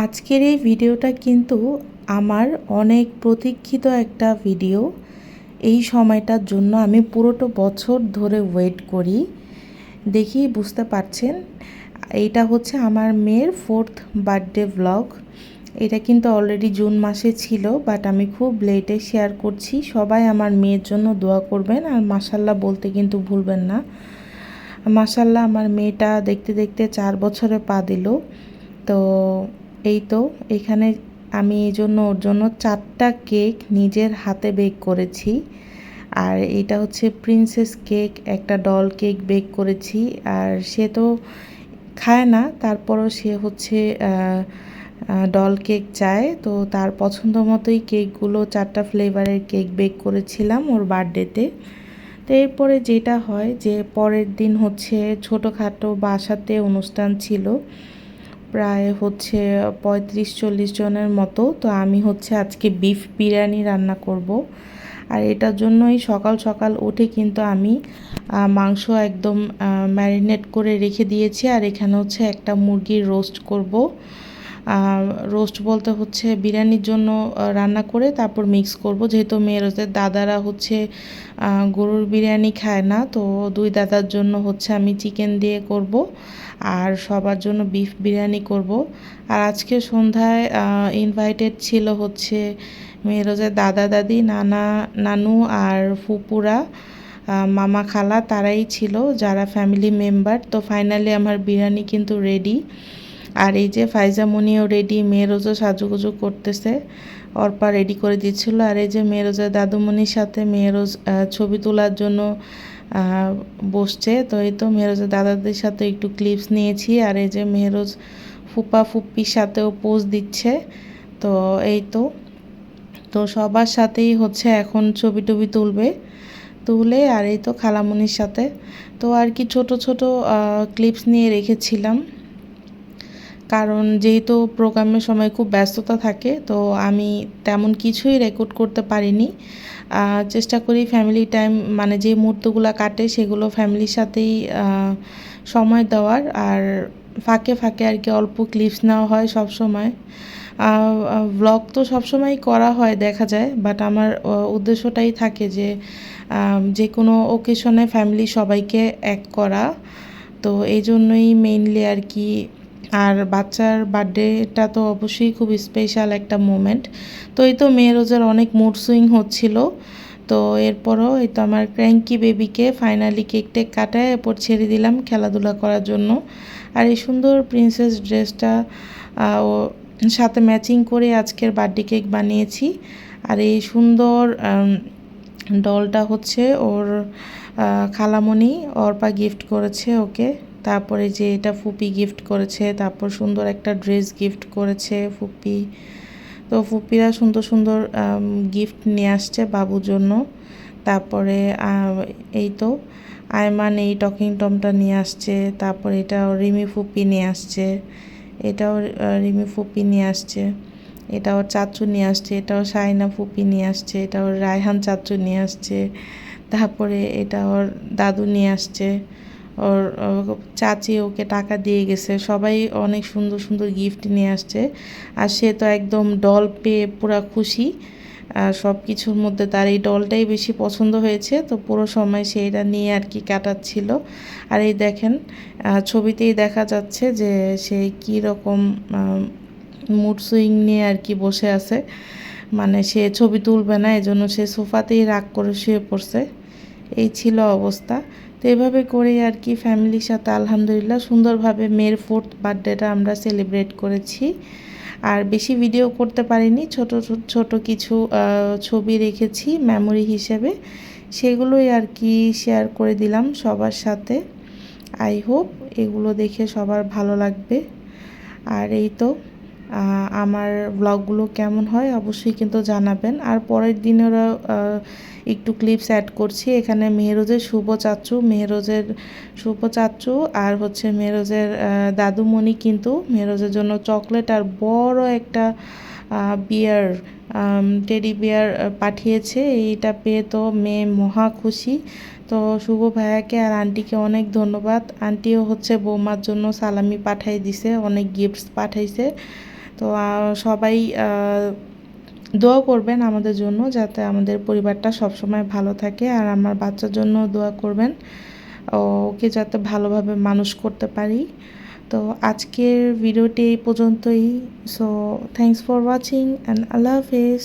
আজকের এই ভিডিওটা কিন্তু আমার অনেক প্রতীক্ষিত একটা ভিডিও। এই সময়টার জন্য আমি পুরোটা বছর ধরে ওয়েট করি। দেখি বুঝতে পারছেন, এইটা হচ্ছে আমার মেয়ের ফোর্থ বার্থডে ব্লগ এটা কিন্তু অলরেডি জুন মাসে ছিল বাট আমি খুব লেটে শেয়ার করছি। সবাই আমার মেয়ের জন্য দোয়া করবেন, আর মাসাল্লাহ বলতে কিন্তু ভুলবেন না। মাসাল্লাহ আমার মেয়েটা দেখতে দেখতে চার বছরে পা দিল। তো এই তো, এখানে আমি এই জন্য, ওর জন্য চারটা কেক নিজের হাতে বেক করেছি। আর এটা হচ্ছে প্রিন্সেস কেক একটা ডল কেক বেক করেছি। আর সে তো খায় না, তারপরও সে হচ্ছে ডল কেক চায়। তো তার পছন্দ মতোই কেকগুলো, চারটা ফ্লেভারের কেক বেক করেছিলাম ওর বার্থডেতে তো এরপরে যেটা হয় যে, পরের দিন হচ্ছে ছোটোখাটো বাসাতে অনুষ্ঠান ছিল। প্রায় হচ্ছে পঁয়ত্রিশ, চল্লিশ জনের মতো। তো আমি হচ্ছে আজকে বিফ বিরিয়ানি রান্না করব। আর এটার জন্যই সকাল সকাল উঠে কিন্তু আমি মাংস একদম ম্যারিনেট করে রেখে দিয়েছি। আর এখানে হচ্ছে একটা মুরগির রোস্ট করব। রোস্ট বলতে হচ্ছে বিরিয়ানির জন্য রান্না করে তারপর মিক্স করব। যেহেতু মেয়ের দাদারা হচ্ছে গরুর বিরিয়ানি খায় না, তো দুই দাদার জন্য হচ্ছে আমি চিকেন দিয়ে করব আর সবার জন্য বিফ বিরিয়ানি করব। আর আজকে সন্ধ্যায় ইনভাইটেড ছিল হচ্ছে মেয়েরোজের দাদা, দাদি, নানা, নানু আর ফুপুরা মামা খালা, তারাই ছিল যারা ফ্যামিলি মেম্বার তো ফাইনালি আমার বিরিয়ানি কিন্তু রেডি আর এই যে ফাইজামনিও রেডি মেয়েরোজও সাজুগুজু করতেছে, অর্পা রেডি করে দিচ্ছিল। আর এই যে মেয়েরোজের দাদুমণির সাথে মেয়েরোজ ছবি তোলার জন্য বসছে। তো এই তো মেহরোজের দাদাদের সাথে একটু ক্লিপস নিয়েছি। আর এই যে মেহরোজ ফুপা ফুপ্পির সাথেও পোজ দিচ্ছে। তো এই তো তো সবার সাথেই হচ্ছে এখন ছবি টবি তুলবে, তুলে আর এই তো খালামুনির সাথে। তো আর কি ছোট ছোট ক্লিপস নিয়ে রেখেছিলাম। কারণ যেহেতু প্রোগ্রামের সময় খুব ব্যস্ততা থাকে, তো আমি তেমন কিছুই রেকর্ড করতে পারিনি। চেষ্টা করি ফ্যামিলি টাইম মানে যে মুহূর্তগুলো কাটে সেগুলো ফ্যামিলির সাথেই সময় দেওয়ার। আর ফাঁকে ফাঁকে আর কি অল্প ক্লিপস নেওয়া হয় সব সময়। ব্লগ তো সবসময় করা হয় দেখা যায় বাট আমার উদ্দেশ্যটাই থাকে যে যে কোনো ওকেশনে ফ্যামিলি সবাইকে এক করা। তো এই জন্যই মেইনলি আর কি আর বাচ্চার বার্থডেটা তো অবশ্যই খুব স্পেশাল একটা মোমেন্ট তো এই তো মেয়ের রোজার অনেক মুড সুইং হচ্ছিল। তো এরপরও এই তো আমার ক্র্যাঙ্কি বেবিকে ফাইনালি কেক টেক কাটায় এরপর ছেড়ে দিলাম খেলাধুলা করার জন্য। আর এই সুন্দর প্রিন্সেস ড্রেসটা ও সাথে ম্যাচিং করে আজকের বার্থডে কেক বানিয়েছি। আর এই সুন্দর ডলটা হচ্ছে ওর খালামণি, অর্পা গিফট করেছে ওকে। তারপরে যে এটা ফুপি গিফট করেছে, তারপর সুন্দর একটা ড্রেস গিফট করেছে ফুপি। তো ফুপিরা সুন্দর সুন্দর গিফট নিয়ে আসছে বাবুর জন্য। তারপরে এই তো আয়মান এই টকিং টমটা নিয়ে আসছে। তারপর এটাও রিমি ফুপি নিয়ে আসছে। এটাও রিমি ফুপি নিয়ে আসছে। এটাও চাচু নিয়ে আসছে। এটাও সাইনা ফুপি নিয়ে আসছে। এটাও রায়হান চাচু নিয়ে আসছে। তারপরে এটা ওর দাদু নিয়ে আসছে। ওর চাচি ওকে টাকা দিয়ে গেছে। সবাই অনেক সুন্দর সুন্দর গিফট নিয়ে আসছে। আর সে তো একদম ডল পেয়ে পুরা খুশি। সব কিছুর মধ্যে তার এই ডলটাই বেশি পছন্দ হয়েছে। তো পুরো সময় সে এটা নিয়ে আর কি কাটাচ্ছিল। আর এই দেখেন ছবিতেই দেখা যাচ্ছে যে সে কী রকম মুড সুইং নিয়ে আর কি বসে আছে। মানে সে ছবি তুলবে না, এজন্য সে সোফাতেই রাগ করে শুয়ে পড়ছে। এই ছিল অবস্থা। তো এভাবে করেই আর কি ফ্যামিলির সাথে আলহামদুলিল্লাহ সুন্দরভাবে মেয়ের ফোর্থ বার্থডেটা আমরা সেলিব্রেট করেছি। আর বেশি ভিডিও করতে পারিনি, ছোট ছোট কিছু ছবি রেখেছি মেমোরি হিসেবে। সেগুলোই আর কি শেয়ার করে দিলাম সবার সাথে। আই হোপ এগুলো দেখে সবার ভালো লাগবে। আর এই তো আমার ব্লগগুলো কেমন হয় অবশ্যই কিন্তু জানাবেন। আর পরের দিনেরও একটু ক্লিপস অ্যাড করছি। এখানে মেহরোজের শুভ চাচু মেহরোজের শুভ চাচু আর হচ্ছে মেহরোজের দাদুমণি কিন্তু মেহরোজের জন্য চকলেট আর বড় একটা বিয়ার টেডি বিয়ার পাঠিয়েছে। এইটা পেয়ে তো মেয়ে মহা খুশি। তো শুভ ভাইয়াকে আর আন্টিকে অনেক ধন্যবাদ। আন্টিও হচ্ছে বৌমার জন্য সালামি পাঠাই দিছে, অনেক গিফটস পাঠাইছে। তো সবাই দোয়া করবেন আমাদের জন্য যাতে আমাদের পরিবারটা সবসময় ভালো থাকে আর আমার বাচ্চার জন্য দোয়া করবেন। ওকে যাতে ভালোভাবে মানুষ করতে পারি। তো, আজকের ভিডিওটি এই পর্যন্তই। So thanks for watching and আল্লাহ হাফেজ।